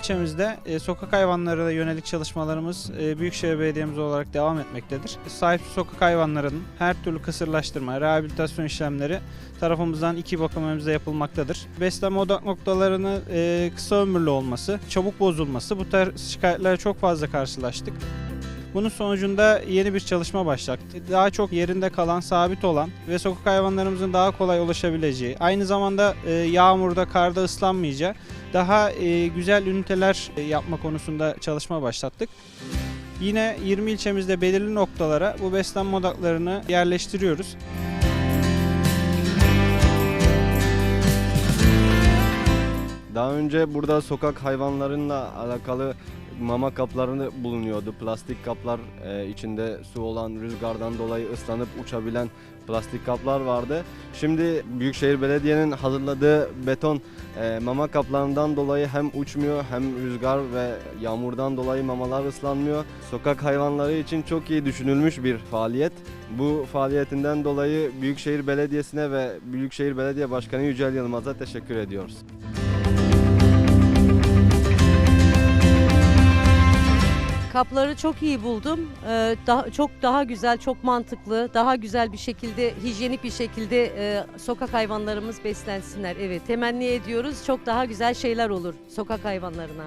ilçemizde e, sokak hayvanlarına yönelik çalışmalarımız e, Büyükşehir Belediyemiz olarak devam etmektedir. Sahipsiz sokak hayvanlarının her türlü kısırlaştırma, rehabilitasyon işlemleri tarafımızdan iki bakımımızda yapılmaktadır. Beslenme odak noktalarının e, kısa ömürlü olması, çabuk bozulması bu tarz şikayetlerle çok fazla karşılaştık. Bunun sonucunda yeni bir çalışma başlattık. Daha çok yerinde kalan, sabit olan ve sokak hayvanlarımızın daha kolay ulaşabileceği, aynı zamanda e, yağmurda, karda ıslanmayacağı daha e, güzel üniteler e, yapma konusunda çalışma başlattık. Yine 20 ilçemizde belirli noktalara bu beslenme odaklarını yerleştiriyoruz. Daha önce burada sokak hayvanlarıyla alakalı mama kaplarını bulunuyordu. Plastik kaplar e, içinde su olan rüzgardan dolayı ıslanıp uçabilen plastik kaplar vardı. Şimdi Büyükşehir Belediye'nin hazırladığı beton e, mama kaplarından dolayı hem uçmuyor hem rüzgar ve yağmurdan dolayı mamalar ıslanmıyor. Sokak hayvanları için çok iyi düşünülmüş bir faaliyet. Bu faaliyetinden dolayı Büyükşehir Belediyesi'ne ve Büyükşehir Belediye Başkanı Yücel Yılmaz'a teşekkür ediyoruz. Kapları çok iyi buldum. Ee, daha, çok daha güzel, çok mantıklı, daha güzel bir şekilde, hijyenik bir şekilde e, sokak hayvanlarımız beslensinler. Evet, temenni ediyoruz. Çok daha güzel şeyler olur sokak hayvanlarına.